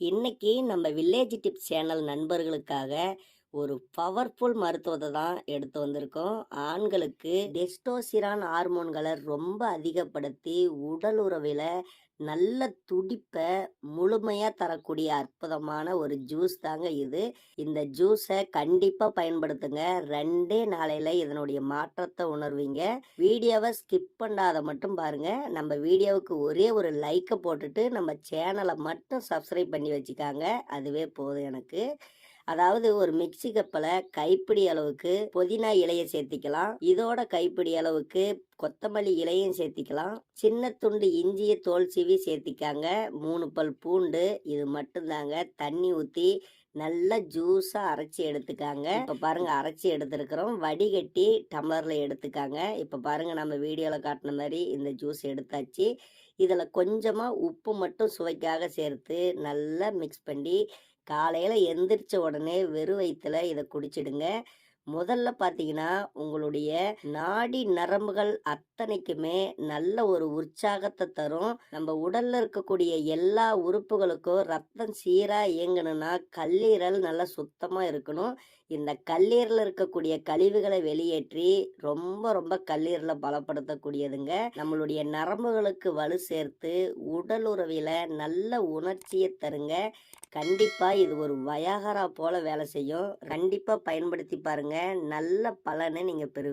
இன்னைக்கு நம்ம village tips channel நண்பர்களுக்காக ஒரு பவர்ஃபுல் மருத்துவத்தை தான் எடுத்து வந்திருக்கோம். ஆண்களுக்கு டெஸ்டோசிரான் ஹார்மோன்களை ரொம்ப அதிகப்படுத்தி உடல் உறவில் நல்ல துடிப்பை முழுமையாக தரக்கூடிய அற்புதமான ஒரு ஜூஸ் தாங்க இது. இந்த ஜூஸை கண்டிப்பாக பயன்படுத்துங்க. ரெண்டே நாளையில் இதனுடைய மாற்றத்தை உணர்வீங்க. வீடியோவை ஸ்கிப் பண்ணாத மட்டும் பாருங்கள் நம்ம வீடியோவுக்கு ஒரே ஒரு லைக்கை போட்டுட்டு நம்ம சேனலை மட்டும் சப்ஸ்கிரைப் பண்ணி வச்சுக்காங்க. அதுவே போதும் எனக்கு. அதாவது ஒரு மிக்ஸி கப்பில் கைப்பிடி அளவுக்கு புதினா இலையை சேர்த்திக்கலாம். இதோட கைப்பிடி அளவுக்கு கொத்தமல்லி இலையும் சேர்த்திக்கலாம். சின்ன துண்டு இஞ்சியை தோல் சீவி சேர்த்திக்காங்க. மூணு பல் பூண்டு இது மட்டும்தாங்க தண்ணி ஊற்றி நல்லா ஜூஸாக அரைச்சி எடுத்துக்காங்க. இப்போ பாருங்க அரைச்சி எடுத்துருக்கிறோம். வடிகட்டி டம்ளரில் எடுத்துக்காங்க. இப்போ பாருங்க நம்ம வீடியோவில் காட்டின மாதிரி இந்த ஜூஸ் எடுத்தாச்சு. இதில் கொஞ்சமாக உப்பு மட்டும் சுவைக்காக சேர்த்து நல்லா மிக்ஸ் பண்ணி காலையில் எந்திரிச்ச உடனே வெறும் வயிற்றுல இதை குடிச்சிடுங்க. முதல்ல பார்த்தீங்கன்னா உங்களுடைய நாடி நரம்புகள் அத்தனைக்குமே நல்ல ஒரு உற்சாகத்தை தரும். நம்ம உடல்ல இருக்கக்கூடிய எல்லா உறுப்புகளுக்கும் ரத்தம் சீரா இயங்கணும்னா கல்லீரல் நல்லா சுத்தமா இருக்கணும். இந்த கல்லீரல் இருக்கக்கூடிய கழிவுகளை வெளியேற்றி ரொம்ப ரொம்ப கல்லீரலை பலப்படுத்தக்கூடியதுங்க. நம்மளுடைய நரம்புகளுக்கு வலு சேர்த்து உடல் உறவில நல்ல உணர்ச்சியை தருங்க. கண்டிப்பா இது ஒரு வயாகரா போல வேலை செய்யும். கண்டிப்பா பயன்படுத்தி பாருங்க. நல்ல பலனை நீங்கள் பெறுவீங்க.